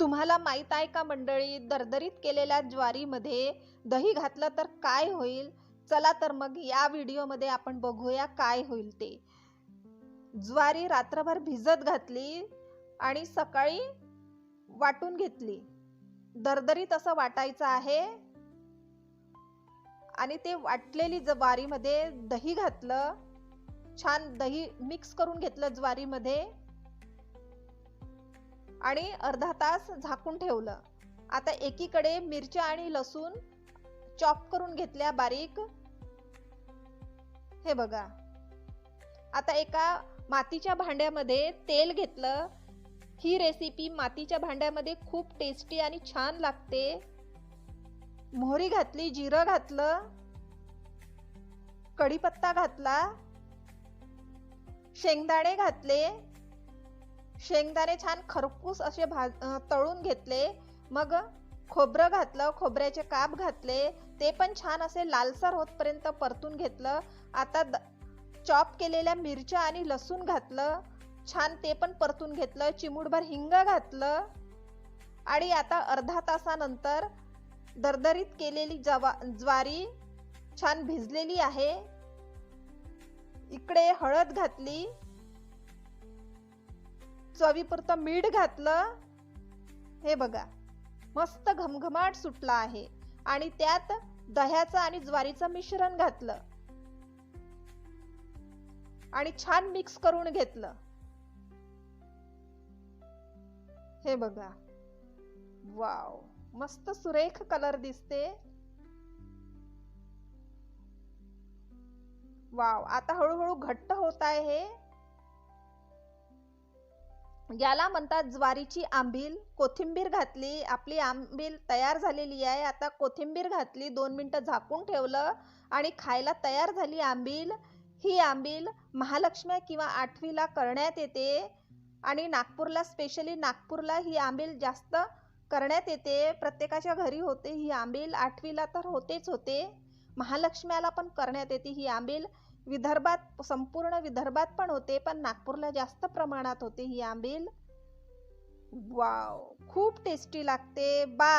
तुम्हाला माहीत आहे का मंडळी? दरदरीत केलेल्या ज्वारीमध्ये दही घातलं तर काय होईल? चला तर मग या व्हिडिओमध्ये आपण बघूया काय होईल ते. ज्वारी रात्रभर भिजत घातली आणि सकाळी वाटून घेतली. दरदरीत असं वाटायचं आहे. आणि ते वाटलेली ज्वारीमध्ये दही घातलं. छान दही मिक्स करून घेतलं ज्वारीमध्ये. आणि अर्धा तास झाकून ठेवलं. आता एकीकडे मिरच्या आणि लसूण चॉप करून घेतल्या बारीक. हे बघा. आता एका मातीच्या भांड्यामध्ये तेल घेतलं. ही रेसिपी मातीच्या भांड्यामध्ये खूप टेस्टी आणि छान लागते. मोहरी घातली जिरं घातलं. कढीपत्ता घातला. शेंगदाणे घातले. शेंगदाणे छान खरपूस असे भाज तळून घेतले. मग खोबरं घातलं खोबऱ्याचे काप घातले. ते पण छान असे लालसर होतपर्यंत परतून घेतलं. आता चॉप केलेल्या मिरच्या आणि लसूण घातलं. छान ते पण परतून घेतलं. चिमूडभर हिंग घातलं. आणि आता अर्धा तासानंतर दरदरीत केलेली जवा ज्वारी छान भिजलेली आहे. इकडे हळद घातली. चवीपुरतं मीठ घातलं हे बघा मस्त घमघमाट सुटला आहे. आणि त्यात दह्याचं आणि ज्वारीचं मिश्रण घातलं. आणि छान मिक्स करून घेतलं. हे बघा. वाव मस्त सुरेख कलर दिसते. वाव आता हळूहळू घट्ट होत आहे हे. याला म्हणतात ज्वारीची आंबील. कोथिंबीर घातली. आपली आंबील तयार झालेली आहे. आता कोथिंबीर घातली. दोन मिनटं झाकून ठेवलं आणि खायला तयार झाली आंबील. ही आंबील महालक्ष्मी किंवा आठवीला करण्यात येते आणि नागपूरला स्पेशली नागपूरला ही आंबील जास्त करण्यात येते. प्रत्येकाच्या घरी होते ही आंबील. आठवीला तर होतेच होते. महालक्ष्म्याला पण करण्यात येते ही आंबील. विदर्भात संपूर्ण विदर्भात पण होते पण नागपूरला जास्त प्रमाणात होते ही आंबील. वाव खूप टेस्टी लागते. बा